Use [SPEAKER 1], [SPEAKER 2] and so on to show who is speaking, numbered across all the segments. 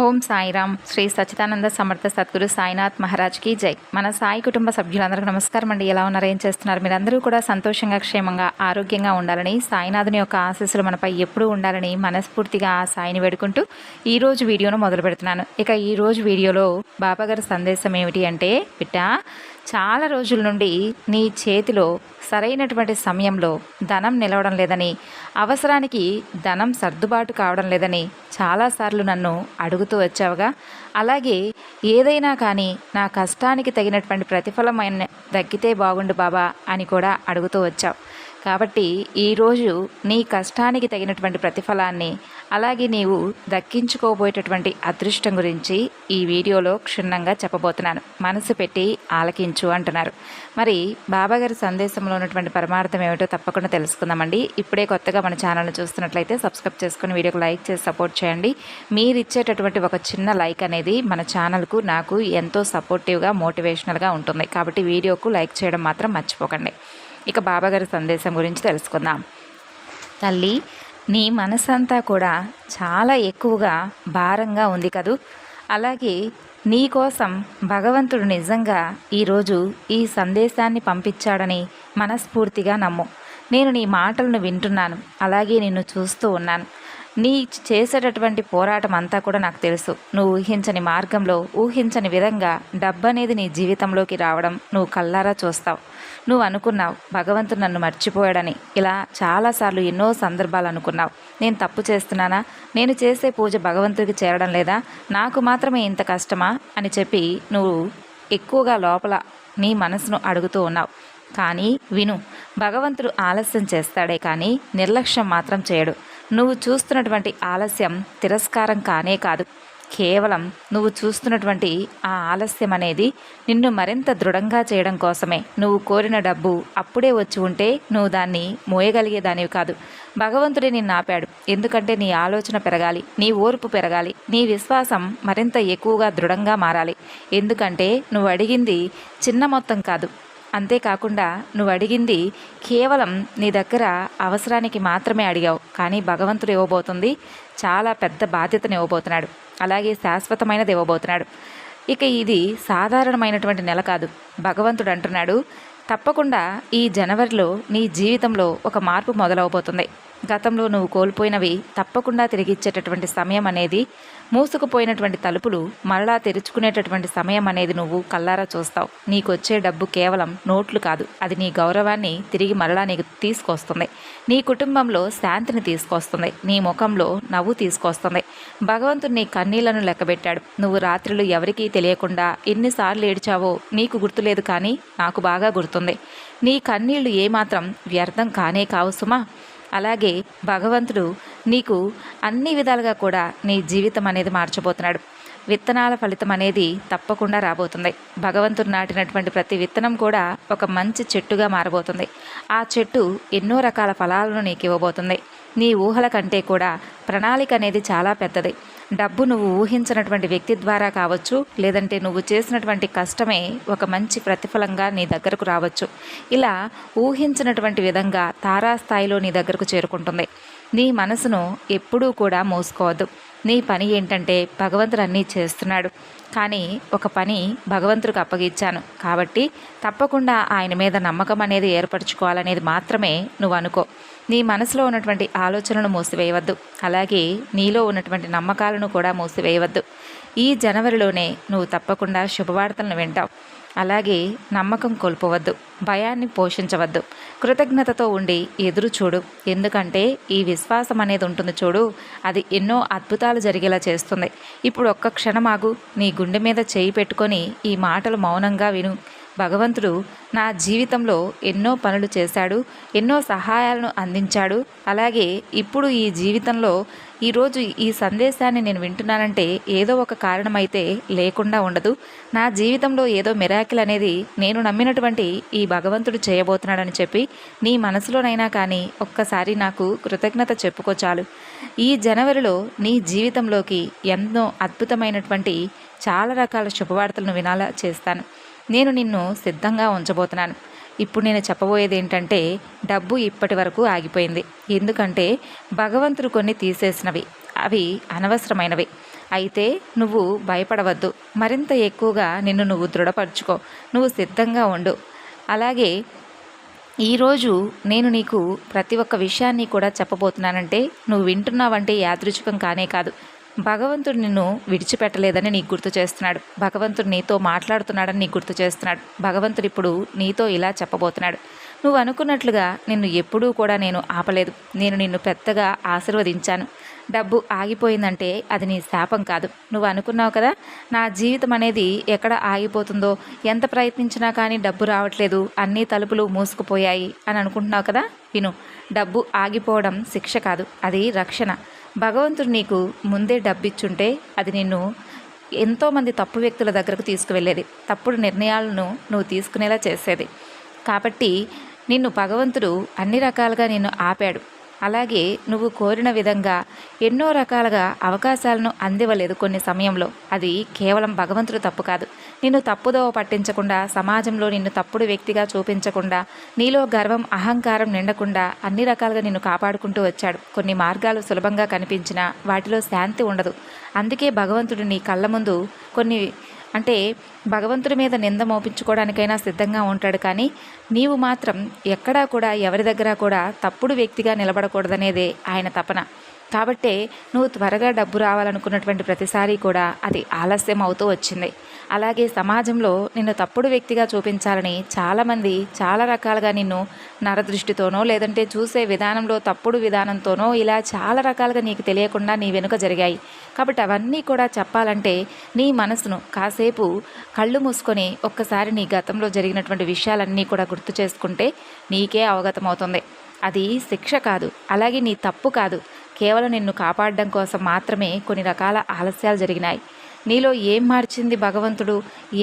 [SPEAKER 1] ఓం సాయిరామ్ శ్రీ సచ్చిదానంద సమర్థ సద్గురు సాయినాథ్ మహారాజ్కి జై. మన సాయి కుటుంబ సభ్యులందరికీ నమస్కారం అండి. ఎలా ఉన్నారు? ఏం చేస్తున్నారు? మీరందరూ కూడా సంతోషంగా క్షేమంగా ఆరోగ్యంగా ఉండాలని సాయినాథుని యొక్క ఆశీస్సులు మనపై ఎప్పుడూ ఉండాలని మనస్ఫూర్తిగా ఆ సాయిని వేడుకుంటూ ఈ రోజు వీడియోను మొదలు పెడుతున్నాను ఇక ఈ రోజు వీడియోలో బాబాగారి సందేశం ఏమిటి అంటే బిడ్డ చాలా రోజుల నుండి నీ చేతిలో సరైనటువంటి సమయంలో ధనం నిలవడం లేదని అవసరానికి ధనం సర్దుబాటు కావడం లేదని చాలాసార్లు నన్ను అడుగుతూ వచ్చావుగా. అలాగే ఏదైనా కానీ నా కష్టానికి తగినటువంటి ప్రతిఫలమైన దక్కితే బాగుండు బాబా అని కూడా అడుగుతూ వచ్చావు. కాబట్టి ఈరోజు నీ కష్టానికి తగినటువంటి ప్రతిఫలాన్ని అలాగే నీవు దక్కించుకోబోయేటటువంటి అదృష్టం గురించి ఈ వీడియోలో క్షుణ్ణంగా చెప్పబోతున్నాను. మనసు పెట్టి ఆలకించు అంటున్నారు. మరి బాబాగారి సందేశంలో ఉన్నటువంటి పరమార్థం ఏమిటో తప్పకుండా తెలుసుకుందామండి. ఇప్పుడే కొత్తగా మన ఛానల్ని చూస్తున్నట్లయితే సబ్స్క్రైబ్ చేసుకుని వీడియోకి లైక్ చేసి సపోర్ట్ చేయండి. మీరు ఇచ్చేటటువంటి ఒక చిన్న లైక్ అనేది మన ఛానల్కు నాకు ఎంతో సపోర్టివ్గా మోటివేషనల్గా ఉంటుంది. కాబట్టి వీడియోకు లైక్ చేయడం మాత్రం మర్చిపోకండి. ఇక బాబాగారి సందేశం గురించి తెలుసుకుందాం. తల్లి నీ మనసంతా కూడా చాలా ఎక్కువగా భారంగా ఉంది కదూ. అలాగే నీ కోసం భగవంతుడు నిజంగా ఈరోజు ఈ సందేశాన్ని పంపించాడని మనస్ఫూర్తిగా నమ్ము. నేను నీ మాటలను వింటున్నాను. అలాగే నిన్ను చూస్తూ ఉన్నాను. నీ చేసేటటువంటి పోరాటం అంతా కూడా నాకు తెలుసు. నువ్వు ఊహించని మార్గంలో ఊహించని విధంగా డబ్బు అనేది నీ జీవితంలోకి రావడం నువ్వు కల్లారా చూస్తావు. నువ్వు అనుకున్నావు భగవంతుడు నన్ను మర్చిపోయాడని. ఇలా చాలాసార్లు ఎన్నో సందర్భాలు అనుకున్నావు. నేను తప్పు చేస్తున్నానా? నేను చేసే పూజ భగవంతుడికి చేరడం లేదా? నాకు మాత్రమే ఇంత కష్టమా? అని చెప్పి నువ్వు ఎక్కువగా లోపల నీ మనసును అడుగుతూ ఉన్నావు. కానీ విను భగవంతుడు ఆలస్యం చేస్తాడే కానీ నిర్లక్ష్యం మాత్రం చేయడు. నువ్వు చూస్తున్నటువంటి ఆలస్యం తిరస్కారం కానే కాదు. కేవలం నువ్వు చూస్తున్నటువంటి ఆ ఆలస్యం అనేది నిన్ను మరింత దృఢంగా చేయడం కోసమే. నువ్వు కోరిన డబ్బు అప్పుడే వచ్చి ఉంటే నువ్వు దాన్ని మోయగలిగేదానివి కాదు. భగవంతుడే నిన్ను ఆపాడు. ఎందుకంటే నీ ఆలోచన పెరగాలి నీ ఓర్పు పెరగాలి నీ విశ్వాసం మరింత ఎక్కువగా దృఢంగా మారాలి. ఎందుకంటే నువ్వు అడిగింది చిన్న మొత్తం కాదు. అంతేకాకుండా నువ్వు అడిగింది కేవలం నీ దగ్గర అవసరానికి మాత్రమే అడిగావు. కానీ భగవంతుడు ఇవ్వబోతుంది. చాలా పెద్ద బాధ్యతను ఇవ్వబోతున్నాడు. అలాగే శాశ్వతమైనది ఇవ్వబోతున్నాడు. ఇక ఇది సాధారణమైనటువంటి నెల కాదు. భగవంతుడు అంటున్నాడు తప్పకుండా ఈ జనవరిలో నీ జీవితంలో ఒక మార్పు మొదలవబోతుంది. గతంలో నువ్వు కోల్పోయినవి తప్పకుండా తిరిగిచ్చేటటువంటి సమయం అనేది మూసుకుపోయినటువంటి తలుపులు మరలా తెరుచుకునేటటువంటి సమయం అనేది నువ్వు కల్లారా చూస్తావు. నీకు వచ్చే డబ్బు కేవలం నోట్లు కాదు. అది నీ గౌరవాన్ని తిరిగి మరలా నీకు తీసుకొస్తుంది. నీ కుటుంబంలో శాంతిని తీసుకొస్తుంది. నీ ముఖంలో నవ్వు తీసుకొస్తుంది. భగవంతుడు నీ కన్నీళ్ళను లెక్కబెట్టాడు. నువ్వు రాత్రులు ఎవరికీ తెలియకుండా ఎన్నిసార్లు ఏడ్చావో నీకు గుర్తులేదు కానీ నాకు బాగా గుర్తుంది. నీ కన్నీళ్ళు ఏమాత్రం వ్యర్థం కానే కావు సుమా. అలాగే భగవంతుడు నీకు అన్ని విధాలుగా కూడా నీ జీవితం అనేది మార్చబోతున్నాడు. విత్తనాల ఫలితం అనేది తప్పకుండా రాబోతుంది. భగవంతుడు నాటినటువంటి ప్రతి విత్తనం కూడా ఒక మంచి చెట్టుగా మారబోతుంది. ఆ చెట్టు ఎన్నో రకాల ఫలాలను నీకు ఇవ్వబోతుంది. నీ ఊహల కంటే కూడా ప్రణాళిక అనేది చాలా పెద్దది. డబ్బు నువ్వు ఊహించినటువంటి వ్యక్తి ద్వారా కావచ్చు లేదంటే నువ్వు చేసినటువంటి కష్టమే ఒక మంచి ప్రతిఫలంగా నీ దగ్గరకు రావచ్చు. ఇలా ఊహించినటువంటి విధంగా తారాస్థాయిలో నీ దగ్గరకు చేరుకుంటుంది. నీ మనసును ఎప్పుడూ కూడా మోసుకోవద్దు. నీ పని ఏంటంటే భగవంతుడు అన్నీ చేస్తున్నాడు. కానీ ఒక పని భగవంతుడికి అప్పగించాను. కాబట్టి తప్పకుండా ఆయన మీద నమ్మకం అనేది ఏర్పరచుకోవాలనేది మాత్రమే నువ్వు అనుకో. నీ మనసులో ఉన్నటువంటి ఆలోచనను మూసివేయవద్దు. అలాగే నీలో ఉన్నటువంటి నమ్మకాలను కూడా మూసివేయవద్దు. ఈ జనవరిలోనే నువ్వు తప్పకుండా శుభవార్తలను వింటావు. అలాగే నమ్మకం కోల్పోవద్దు. భయాన్ని పోషించవద్దు. కృతజ్ఞతతో ఉండి ఎదురు చూడు. ఎందుకంటే ఈ విశ్వాసం అనేది ఉంటుంది చూడు. అది ఎన్నో అద్భుతాలు జరిగేలా చేస్తుంది. ఇప్పుడు ఒక్క క్షణమాగు నీ గుండె మీద చేయి పెట్టుకొని ఈ మాటలు మౌనంగా విను. భగవంతుడు నా జీవితంలో ఎన్నో పనులు చేశాడు ఎన్నో సహాయాలను అందించాడు. అలాగే ఇప్పుడు ఈ జీవితంలో ఈరోజు ఈ సందేశాన్ని నేను వింటున్నానంటే ఏదో ఒక కారణమైతే లేకుండా ఉండదు. నా జీవితంలో ఏదో మిరాకిల్ అనేది నేను నమ్మినటువంటి ఈ భగవంతుడు చేయబోతున్నాడని చెప్పి నీ మనసులోనైనా కానీ ఒక్కసారి నాకు కృతజ్ఞత చెప్పుకో చాలు. ఈ జనవరిలో నీ జీవితంలోకి ఎన్నో అద్భుతమైనటువంటి చాలా రకాల శుభవార్తలను వినాలా చేస్తాను. నేను నిన్ను సిద్ధంగా ఉంచబోతున్నాను. ఇప్పుడు నేను చెప్పబోయేది ఏంటంటే డబ్బు ఇప్పటి వరకు ఆగిపోయింది. ఎందుకంటే భగవంతుడు కొన్ని తీసేసినవి. అవి అనవసరమైనవి. అయితే నువ్వు భయపడవద్దు. మరింత ఎక్కువగా నిన్ను నువ్వు దృఢపరచుకో. నువ్వు సిద్ధంగా ఉండు. అలాగే ఈరోజు నేను నీకు ప్రతి ఒక్క విషయాన్ని కూడా చెప్పబోతున్నానంటే నువ్వు వింటున్నావంటే యాదృచ్ఛికం కానే కాదు. భగవంతుడు నిన్ను విడిచిపెట్టలేదని నీకు గుర్తు చేస్తున్నాడు. భగవంతుడు నీతో మాట్లాడుతున్నాడని నీకు గుర్తు చేస్తున్నాడు. భగవంతుడు ఇప్పుడు నీతో ఇలా చెప్పబోతున్నాడు. నువ్వు అనుకున్నట్లుగా నిన్ను ఎప్పుడూ కూడా నేను ఆపలేదు. నేను నిన్ను పెద్దగా ఆశీర్వదించాను. డబ్బు ఆగిపోయిందంటే అది నీ శాపం కాదు. నువ్వు అనుకున్నావు కదా నా జీవితం అనేది ఎక్కడ ఆగిపోతుందో ఎంత ప్రయత్నించినా కానీ డబ్బు రావట్లేదు అన్ని తలుపులు మూసుకుపోయాయి అని అనుకుంటున్నావు కదా? విను డబ్బు ఆగిపోవడం శిక్ష కాదు అది రక్షణ. భగవంతుడు నీకు ముందే డబ్బిచ్చుంటే అది నిన్ను ఎంతోమంది తప్పు వ్యక్తుల దగ్గరకు తీసుకువెళ్ళేది. తప్పుడు నిర్ణయాలను నువ్వు తీసుకునేలా చేసేది. కాబట్టి నిన్ను భగవంతుడు అన్ని రకాలుగా నిన్ను ఆపాడు. అలాగే నువ్వు కోరిన విధంగా ఎన్నో రకాలుగా అవకాశాలను అందివ్వలేదు కొన్ని సమయంలో. అది కేవలం భగవంతుడు తప్పు కాదు. నిన్ను తప్పుదోవ పట్టించకుండా సమాజంలో నిన్ను తప్పుడు వ్యక్తిగా చూపించకుండా నీలో గర్వం అహంకారం నిండకుండా అన్ని రకాలుగా నిన్ను కాపాడుకుంటూ వచ్చాడు. కొన్ని మార్గాలు సులభంగా కనిపించినా వాటిలో శాంతి ఉండదు. అందుకే భగవంతుడు నీ కళ్ళ ముందు కొన్ని అంటే భగవంతుడి మీద నింద మోపించుకోవడానికైనా సిద్ధంగా ఉంటాడు కానీ నీవు మాత్రం ఎక్కడా కూడా ఎవరి దగ్గర కూడా తప్పుడు వ్యక్తిగా నిలబడకూడదనేదే ఆయన తపన. కాబట్టే నువ్వు త్వరగా డబ్బు రావాలనుకున్నటువంటి ప్రతిసారి కూడా అది ఆలస్యం అవుతూ వచ్చింది. అలాగే సమాజంలో నిన్ను తప్పుడు వ్యక్తిగా చూపించాలని చాలామంది చాలా రకాలుగా నిన్ను నరదృష్టితోనో లేదంటే చూసే విధానంలో తప్పుడు విధానంతోనో ఇలా చాలా రకాలుగా నీకు తెలియకుండా నీ వెనుక జరిగాయి. కాబట్టి అవన్నీ కూడా చెప్పాలంటే నీ మనసును కాసేపు కళ్ళు మూసుకొని ఒక్కసారి నీ గతంలో జరిగినటువంటి విషయాలన్నీ కూడా గుర్తు చేసుకుంటే నీకే అవగతమవుతుంది. అది శిక్ష కాదు. అలాగే నీ తప్పు కాదు. కేవలం నిన్ను కాపాడడం కోసం మాత్రమే కొన్ని రకాల ఆలస్యాలు జరిగినాయి. నీలో ఏం మార్చింది భగవంతుడు?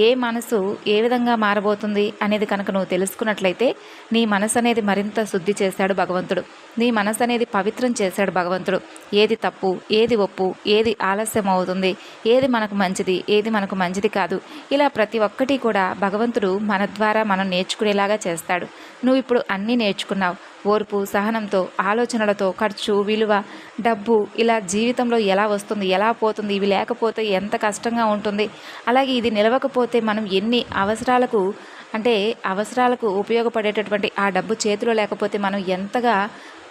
[SPEAKER 1] ఏ మనసు ఏ విధంగా మారబోతుంది? అనేది కనుక నువ్వు తెలుసుకున్నట్లయితే నీ మనసు అనేది మరింత శుద్ధి చేశాడు భగవంతుడు. నీ మనసు అనేది పవిత్రం చేశాడు భగవంతుడు. ఏది తప్పు ఏది ఒప్పు ఏది ఆలస్యం అవుతుంది ఏది మనకు మంచిది ఏది మనకు మంచిది కాదు. ఇలా ప్రతి ఒక్కటి కూడా భగవంతుడు మన ద్వారా మనం నేర్చుకునేలాగా చేస్తాడు. నువ్వు ఇప్పుడు అన్నీ నేర్చుకున్నావు. ఓర్పు సహనంతో ఆలోచనలతో ఖర్చు విలువ డబ్బు ఇలా జీవితంలో ఎలా వస్తుంది ఎలా పోతుంది ఇవి లేకపోతే ఎంత కష్టంగా ఉంటుంది. అలాగే ఇది నిలవకపోతే మనం ఎన్ని అవసరాలకు అంటే అవసరాలకు ఉపయోగపడేటటువంటి ఆ డబ్బు చేతిలో లేకపోతే మనం ఎంతగా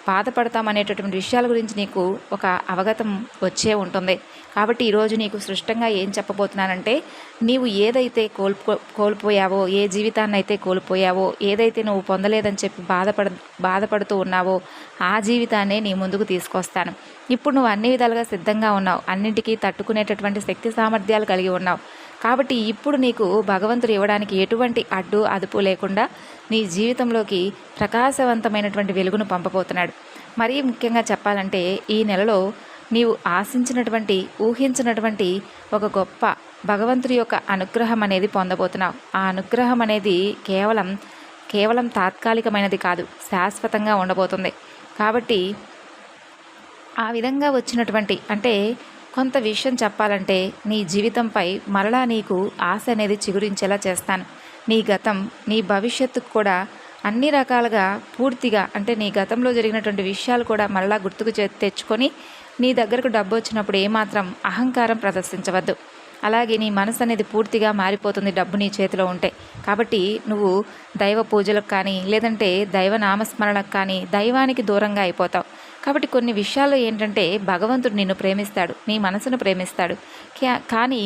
[SPEAKER 1] బాధపడతామనేటటువంటి విషయాల గురించి నీకు ఒక అవగతం వచ్చే ఉంటుంది. కాబట్టి ఈరోజు నీకు స్పష్టంగా ఏం చెప్పబోతున్నానంటే నీవు ఏదైతే కోల్పో కోల్పోయావో ఏ జీవితాన్ని అయితే కోల్పోయావో ఏదైతే నువ్వు పొందలేదని చెప్పి బాధపడ బాధపడుతూ ఉన్నావో ఆ జీవితాన్నే నీ ముందుకు తీసుకొస్తాను. ఇప్పుడు నువ్వు అన్ని విధాలుగా సిద్ధంగా ఉన్నావు. అన్నింటికీ తట్టుకునేటటువంటి శక్తి సామర్థ్యాలు కలిగి ఉన్నావు. కాబట్టి ఇప్పుడు నీకు భగవంతుడు ఇవ్వడానికి ఎటువంటి అడ్డు అదుపు లేకుండా నీ జీవితంలోకి ప్రకాశవంతమైనటువంటి వెలుగును పంపబోతున్నాడు. మరీ ముఖ్యంగా చెప్పాలంటే ఈ నెలలో నీవు ఆశించినటువంటి ఊహించినటువంటి ఒక గొప్ప భగవంతుడి యొక్క అనుగ్రహం అనేది పొందబోతున్నావు. ఆ అనుగ్రహం అనేది కేవలం కేవలం తాత్కాలికమైనది కాదు శాశ్వతంగా ఉండబోతుంది. కాబట్టి ఆ విధంగా వచ్చినటువంటి అంటే కొంత విషయం చెప్పాలంటే నీ జీవితంపై మరలా నీకు ఆశ అనేది చిగురించేలా చేస్తాను. నీ గతం నీ భవిష్యత్తుకు కూడా అన్ని రకాలుగా పూర్తిగా అంటే నీ గతంలో జరిగినటువంటి విషయాలు కూడా మరలా గుర్తుకు తెచ్చుకొని నీ దగ్గరకు డబ్బు వచ్చినప్పుడు ఏమాత్రం అహంకారం ప్రదర్శించవద్దు. అలాగే నీ మనసు అనేది పూర్తిగా మారిపోతుంది డబ్బు నీ చేతిలో ఉంటే. కాబట్టి నువ్వు దైవ పూజలకు కానీ లేదంటే దైవ నామస్మరణకు కానీ దైవానికి దూరంగా అయిపోతావు. కాబట్టి కొన్ని విషయాల్లో ఏంటంటే భగవంతుడు నిన్ను ప్రేమిస్తాడు నీ మనసును ప్రేమిస్తాడు. కానీ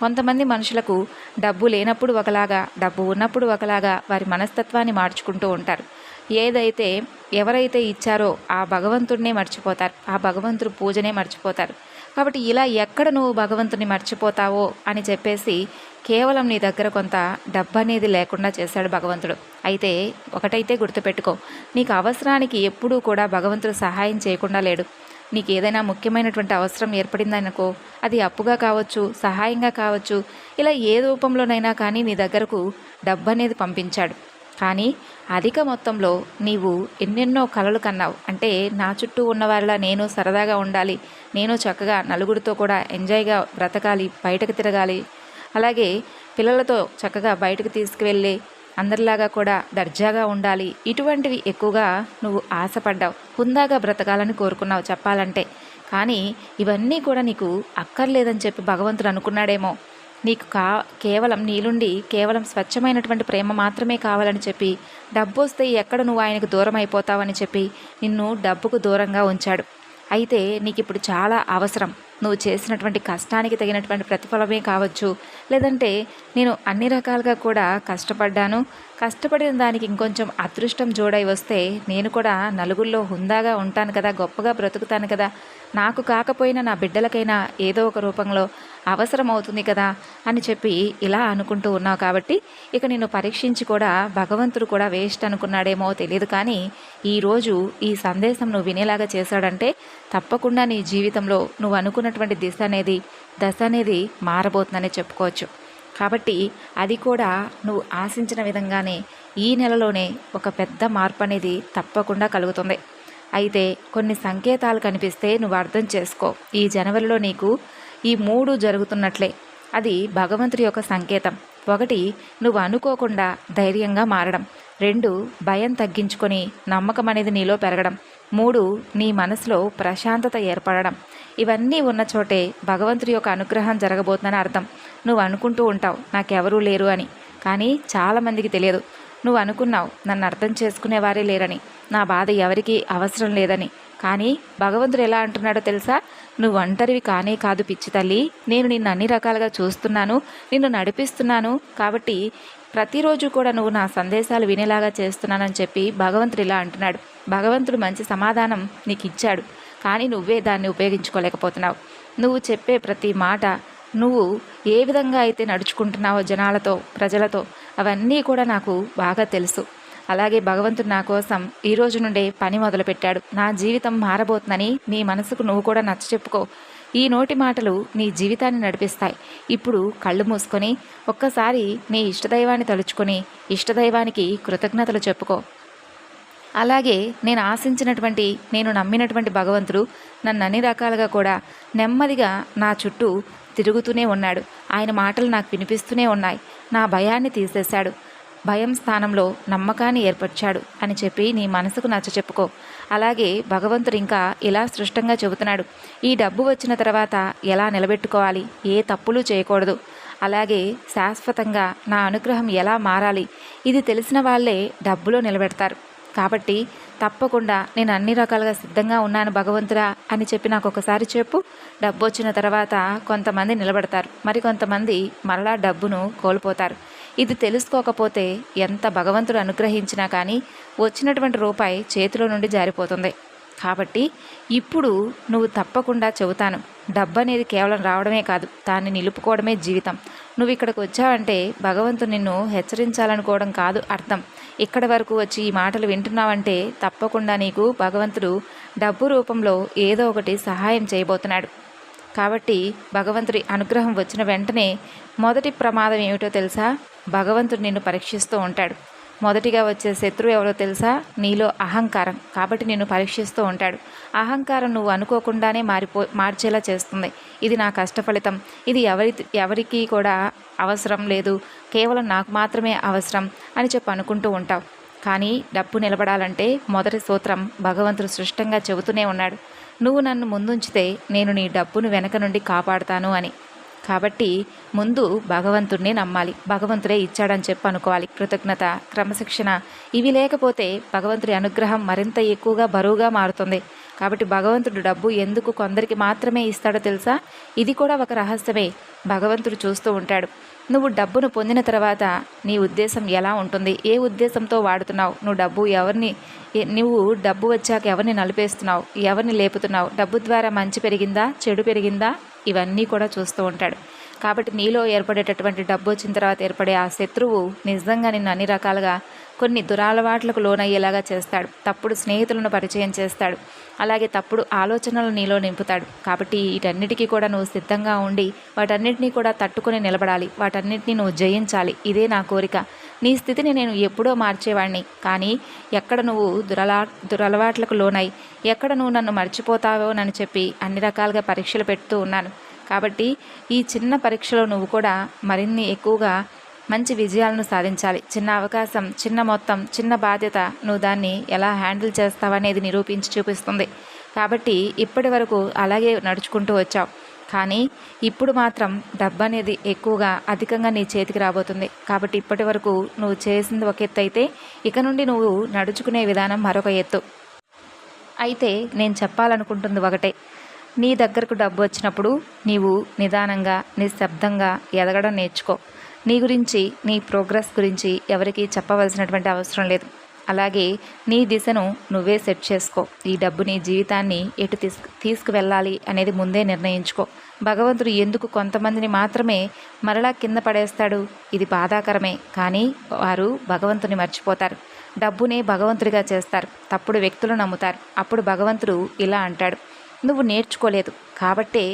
[SPEAKER 1] కొంతమంది మనుషులకు డబ్బు లేనప్పుడు ఒకలాగా డబ్బు ఉన్నప్పుడు ఒకలాగా వారి మనస్తత్వాన్ని మార్చుకుంటూ ఉంటారు. ఏదైతే ఎవరైతే ఇచ్చారో ఆ భగవంతుడినే మర్చిపోతారు. ఆ భగవంతుడు పూజనే మర్చిపోతారు. కాబట్టి ఇలా ఎక్కడ నువ్వు భగవంతుని మర్చిపోతావో అని చెప్పేసి కేవలం నీ దగ్గర కొంత డబ్బు అనేది లేకుండా చేశాడు భగవంతుడు. అయితే ఒకటైతే గుర్తుపెట్టుకో నీకు అవసరానికి ఎప్పుడూ కూడా భగవంతుడు సహాయం చేయకుండా లేడు. నీకు ఏదైనా ముఖ్యమైనటువంటి అవసరం ఏర్పడిందనుకో అది అప్పుగా కావచ్చు సహాయంగా కావచ్చు ఇలా ఏ రూపంలోనైనా కానీ నీ దగ్గరకు డబ్బు అనేది పంపించాడు. కానీ అధిక మొత్తంలో నీవు ఎన్నెన్నో కలలు కన్నావు. అంటే నా చుట్టూ ఉన్నవారిలా నేను సరదాగా ఉండాలి. నేను చక్కగా నలుగురితో కూడా ఎంజాయ్గా బ్రతకాలి బయటకు తిరగాలి. అలాగే పిల్లలతో చక్కగా బయటకు తీసుకువెళ్ళి అందరిలాగా కూడా దర్జాగా ఉండాలి. ఇటువంటివి ఎక్కువగా నువ్వు ఆశపడ్డావు. హుందాగా బ్రతకాలని కోరుకున్నావు చెప్పాలంటే. కానీ ఇవన్నీ కూడా నీకు అక్కర్లేదని చెప్పి భగవంతుడు అనుకున్నాడేమో. నీకు కా కేవలం నీలుండి కేవలం స్వచ్ఛమైనటువంటి ప్రేమ మాత్రమే కావాలని చెప్పి డబ్బు వస్తే ఎక్కడ నువ్వు ఆయనకు దూరం అయిపోతావని చెప్పి నిన్ను డబ్బుకు దూరంగా ఉంచాడు. అయితే నీకు ఇప్పుడు చాలా అవసరం. నువ్వు చేసినటువంటి కష్టానికి తగినటువంటి ప్రతిఫలమే కావచ్చు. లేదంటే నేను అన్ని రకాలుగా కూడా కష్టపడ్డాను. కష్టపడిన దానికి ఇంకొంచెం అదృష్టం జోడై వస్తే నేను కూడా నలుగురిలో హుందాగా ఉంటాను కదా గొప్పగా బ్రతుకుతాను కదా. నాకు కాకపోయినా నా బిడ్డలకైనా ఏదో ఒక రూపంలో అవసరం అవుతుంది కదా అని చెప్పి ఇలా అనుకుంటూ ఉన్నావు కాబట్టి ఇక నేను పరీక్షించి కూడా భగవంతుడు కూడా వేస్ట్ అనుకున్నాడేమో తెలియదు కానీ ఈరోజు ఈ సందేశం నువ్వు వినేలాగా చేశాడంటే తప్పకుండా నీ జీవితంలో నువ్వు అనుకున్నటువంటి దిశ అనేది దశ అనేది మారబోతుందని చెప్పుకోవచ్చు. కాబట్టి అది కూడా నువ్వు ఆశించిన విధంగానే ఈ నెలలోనే ఒక పెద్ద మార్పు అనేది తప్పకుండా కలుగుతుంది. అయితే కొన్ని సంకేతాలు కనిపిస్తే నువ్వు అర్థం చేసుకో. ఈ జనవరిలో నీకు ఈ మూడు జరుగుతున్నట్లే. అది భగవంతుడి యొక్క సంకేతం. ఒకటి నువ్వు అనుకోకుండా ధైర్యంగా మారడం. రెండు భయం తగ్గించుకొని నమ్మకం అనేది నీలో పెరగడం. మూడు నీ మనసులో ప్రశాంతత ఏర్పడడం. ఇవన్నీ ఉన్న చోటే భగవంతుడి యొక్క అనుగ్రహం జరగబోతుందని అర్థం. నువ్వు అనుకుంటూ ఉంటావు నాకెవరూ లేరు అని. కానీ చాలామందికి తెలియదు. నువ్వు అనుకున్నావు నన్ను అర్థం చేసుకునేవారే లేరని. నా బాధ ఎవరికీ అవసరం లేదని. కానీ భగవంతుడు ఎలా అంటున్నాడో తెలుసా? నువ్వు ఒంటరివి కానే కాదు పిచ్చి తల్లి. నేను నిన్ను అన్ని రకాలుగా చూస్తున్నాను నిన్ను నడిపిస్తున్నాను. కాబట్టి ప్రతిరోజు కూడా నువ్వు నా సందేశాలు వినేలాగా చేస్తున్నానని చెప్పి భగవంతుడు ఇలా అంటున్నాడు. భగవంతుడు మంచి సమాధానం నీకు ఇచ్చాడు కానీ నువ్వే దాన్ని ఉపయోగించుకోలేకపోతున్నావు. నువ్వు చెప్పే ప్రతి మాట నువ్వు ఏ విధంగా అయితే నడుచుకుంటున్నావో జనాలతో ప్రజలతో అవన్నీ కూడా నాకు బాగా తెలుసు. అలాగే భగవంతుడు నా కోసం ఈ రోజు నుండే పని మొదలుపెట్టాడు. నా జీవితం మారబోతుందని నీ మనసుకు నువ్వు కూడా నచ్చ చెప్పుకో. ఈ నోటి మాటలు నీ జీవితాన్ని నడిపిస్తాయి. ఇప్పుడు కళ్ళు మూసుకొని ఒక్కసారి నీ ఇష్టదైవాన్ని తలుచుకొని ఇష్టదైవానికి కృతజ్ఞతలు చెప్పుకో. అలాగే నేను ఆశించినటువంటి నేను నమ్మినటువంటి భగవంతుడు నన్ను అన్ని రకాలుగా కూడా నెమ్మదిగా నా చుట్టూ తిరుగుతూనే ఉన్నాడు. ఆయన మాటలు నాకు వినిపిస్తూనే ఉన్నాయి. నా భయాన్ని తీసేశాడు. భయం స్థానంలో నమ్మకాన్ని ఏర్పరిచాడు అని చెప్పి నీ మనసుకు నచ్చ చెప్పుకో. అలాగే భగవంతుడు ఇంకా ఇలా స్పష్టంగా చెబుతున్నాడు. ఈ డబ్బు వచ్చిన తర్వాత ఎలా నిలబెట్టుకోవాలి? ఏ తప్పులు చేయకూడదు. అలాగే శాశ్వతంగా నా అనుగ్రహం ఎలా మారాలి? ఇది తెలిసిన వాళ్ళే డబ్బులో నిలబెడతారు. కాబట్టి తప్పకుండా నేను అన్ని రకాలుగా సిద్ధంగా ఉన్నాను భగవంతుడా అని చెప్పి నాకు ఒకసారి చెప్పు. డబ్బు వచ్చిన తర్వాత కొంతమంది నిలబడతారు. మరి కొంతమంది మరలా డబ్బును కోల్పోతారు. ఇది తెలుసుకోకపోతే ఎంత భగవంతుడు అనుగ్రహించినా కానీ వచ్చినటువంటి రూపాయి చేతిలో నుండి జారిపోతుంది. కాబట్టి ఇప్పుడు నువ్వు తప్పకుండా చెబుతాను డబ్బు అనేది కేవలం రావడమే కాదు దాన్ని నిలుపుకోవడమే జీవితం. నువ్వు ఇక్కడికి వచ్చావంటే భగవంతుడు నిన్ను హెచ్చరించాలనుకోవడం కాదు అర్థం. ఇక్కడి వరకు వచ్చి ఈ మాటలు వింటున్నావంటే తప్పకుండా నీకు భగవంతుడు డబ్బు రూపంలో ఏదో ఒకటి సహాయం చేయబోతున్నాడు. కాబట్టి భగవంతుడి అనుగ్రహం వచ్చిన వెంటనే మొదటి ప్రమాదం ఏమిటో తెలుసా? భగవంతుడు నిన్ను పరీక్షిస్తూ ఉంటాడు. మొదటిగా వచ్చే శత్రువు ఎవరో తెలుసా? నీలో అహంకారం. కాబట్టి నిన్ను పరీక్షిస్తూ ఉంటాడు. అహంకారం నువ్వు అనుకోకుండానే మారిపో మార్చేలా చేస్తుంది. ఇది నా కష్ట ఫలితం ఇది ఎవరి ఎవరికీ కూడా అవసరం లేదు. కేవలం నాకు మాత్రమే అవసరం అని చెప్పి అనుకుంటూ ఉంటావు. కానీ డప్పు నిలబడాలంటే మొదటి సూత్రం భగవంతుడు స్పష్టంగా చెబుతూనే ఉన్నాడు. నువ్వు నన్ను ముందుంచితే నేను నీ డబ్బును వెనక నుండి కాపాడుతాను అని. కాబట్టి ముందు భగవంతుడిని నమ్మాలి. భగవంతుడే ఇచ్చాడని చెప్పి అనుకోవాలి. కృతజ్ఞత క్రమశిక్షణ ఇవి లేకపోతే భగవంతుడి అనుగ్రహం మరింత ఎక్కువగా బరువుగా మారుతుంది. కాబట్టి భగవంతుడు డబ్బు ఎందుకు కొందరికి మాత్రమే ఇస్తాడో తెలుసా? ఇది కూడా ఒక రహస్యమే. భగవంతుడు చూస్తూ ఉంటాడు. నువ్వు డబ్బును పొందిన తర్వాత నీ ఉద్దేశం ఎలా ఉంటుంది? ఏ ఉద్దేశంతో వాడుతున్నావు? నువ్వు డబ్బు ఎవరిని నువ్వు డబ్బు వచ్చాక ఎవరిని నలిపేస్తున్నావు? ఎవరిని లేపుతున్నావు? డబ్బు ద్వారా మంచి పెరిగిందా? చెడు పెరిగిందా? ఇవన్నీ కూడా చూస్తూ ఉంటాడు. కాబట్టి నీలో ఏర్పడేటటువంటి డబ్బు వచ్చిన తర్వాత ఏర్పడే ఆ శత్రువు నిజంగా నిన్ను అన్ని రకాలుగా కొన్ని దురాలవాట్లకు లోనయ్యేలాగా చేస్తాడు. తప్పుడు స్నేహితులను పరిచయం చేస్తాడు. అలాగే తప్పుడు ఆలోచనలు నీలో నింపుతాడు. కాబట్టి వీటన్నిటికీ కూడా నువ్వు సిద్ధంగా ఉండి వాటన్నిటినీ కూడా తట్టుకొని నిలబడాలి. వాటన్నిటినీ నువ్వు జయించాలి. ఇదే నా కోరిక. నీ స్థితిని నేను ఎప్పుడో మార్చేవాడిని కానీ ఎక్కడ నువ్వు దురలా దురలవాట్లకు లోనై ఎక్కడ నువ్వు నన్ను మర్చిపోతావోనని చెప్పి అన్ని రకాలుగా పరీక్షలు పెడుతూ ఉన్నాను. కాబట్టి ఈ చిన్న పరీక్షలో నువ్వు కూడా మరిన్ని ఎక్కువగా మంచి విజయాలను సాధించాలి. చిన్న అవకాశం చిన్న మొత్తం చిన్న బాధ్యత నువ్వు దాన్ని ఎలా హ్యాండిల్ చేస్తావనేది నిరూపించి చూపిస్తుంది. కాబట్టి ఇప్పటి వరకు అలాగే నడుచుకుంటూ వచ్చావు. కానీ ఇప్పుడు మాత్రం డబ్బు అనేది ఎక్కువగా అధికంగా నీ చేతికి రాబోతుంది. కాబట్టి ఇప్పటి వరకు నువ్వు చేసింది ఒక ఎత్తు అయితే ఇక నుండి నువ్వు నడుచుకునే విధానం మరొక ఎత్తు. అయితే నేను చెప్పాలనుకుంటుంది ఒకటే. నీ దగ్గరకు డబ్బు వచ్చినప్పుడు నీవు నిదానంగా నిశ్శబ్దంగా ఎదగడం నేర్చుకో. నీ గురించి నీ ప్రోగ్రెస్ గురించి ఎవరికీ చెప్పవలసినటువంటి అవసరం లేదు. అలాగే నీ దిశను నువ్వే సెట్ చేసుకో. ఈ డబ్బు నీ జీవితాన్ని ఎటు తీసుకు తీసుకువెళ్ళాలి అనేది ముందే నిర్ణయించుకో. భగవంతుడు ఎందుకు కొంతమందిని మాత్రమే మరలా కింద పడేస్తాడు? ఇది బాధాకరమే. కానీ వారు భగవంతుని మర్చిపోతారు. డబ్బునే భగవంతుడిగా చేస్తారు. తప్పుడు వ్యక్తులు నమ్ముతారు. అప్పుడు భగవంతుడు ఇలా అంటాడు. నువ్వు నేర్చుకోలేదు. కాబట్టే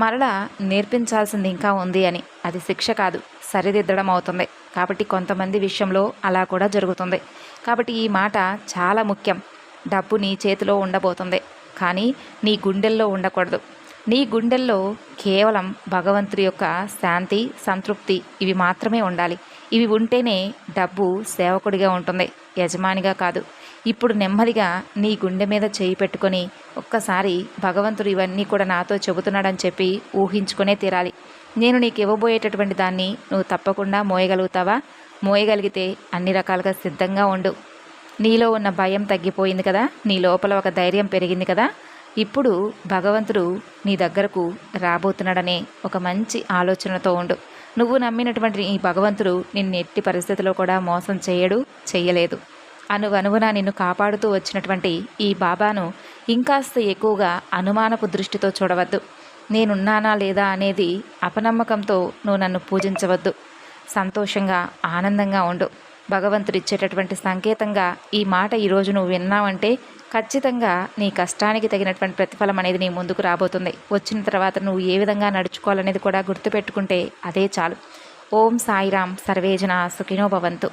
[SPEAKER 1] మరలా నేర్పించాల్సింది ఇంకా ఉంది అని. అది శిక్ష కాదు సరిదిద్దడం అవుతుంది. కాబట్టి కొంతమంది విషయంలో అలా కూడా జరుగుతుంది. కాబట్టి ఈ మాట చాలా ముఖ్యం. డబ్బు నీ చేతిలో ఉండబోతుంది. కానీ నీ గుండెల్లో ఉండకూడదు. నీ గుండెల్లో కేవలం భగవంతుడి యొక్క శాంతి సంతృప్తి ఇవి మాత్రమే ఉండాలి. ఇవి ఉంటేనే డబ్బు సేవకుడిగా ఉంటుంది యజమానిగా కాదు. ఇప్పుడు నెమ్మదిగా నీ గుండె మీద చేయి పెట్టుకొని ఒక్కసారి భగవంతుడు ఇవన్నీ కూడా నాతో చెబుతున్నాడని చెప్పి ఊహించుకునే తీరాలి. నేను నీకు ఇవ్వబోయేటటువంటి దాన్ని నువ్వు తప్పకుండా మోయగలుగుతావా? మోయగలిగితే అన్ని రకాలుగా సిద్ధంగా ఉండు. నీలో ఉన్న భయం తగ్గిపోయింది కదా? నీ లోపల ఒక ధైర్యం పెరిగింది కదా? ఇప్పుడు భగవంతుడు నీ దగ్గరకు రాబోతున్నాడనే ఒక మంచి ఆలోచనతో ఉండు. నువ్వు నమ్మినటువంటి ఈ భగవంతుడు నిన్ను ఎట్టి పరిస్థితిలో కూడా మోసం చేయడు చేయలేదు. అనువనువున నిన్ను కాపాడుతూ వచ్చినటువంటి ఈ బాబాను ఇంకాస్త ఎక్కువగా అనుమానపు దృష్టితో చూడవద్దు. నేనున్నానా లేదా అనేది అపనమ్మకంతో నువ్వు నన్ను పూజించవద్దు. సంతోషంగా ఆనందంగా ఉండు. భగవంతుడిచ్చేటటువంటి సంకేతంగా ఈ మాట ఈరోజు నువ్వు విన్నావంటే ఖచ్చితంగా నీ కష్టానికి తగినటువంటి ప్రతిఫలం అనేది నీ ముందుకు రాబోతుంది. వచ్చిన తర్వాత నువ్వు ఏ విధంగా నడుచుకోవాలనేది కూడా గుర్తుపెట్టుకుంటే అదే చాలు. ఓం సాయిరాం సర్వేజన సుఖినో భవంతు.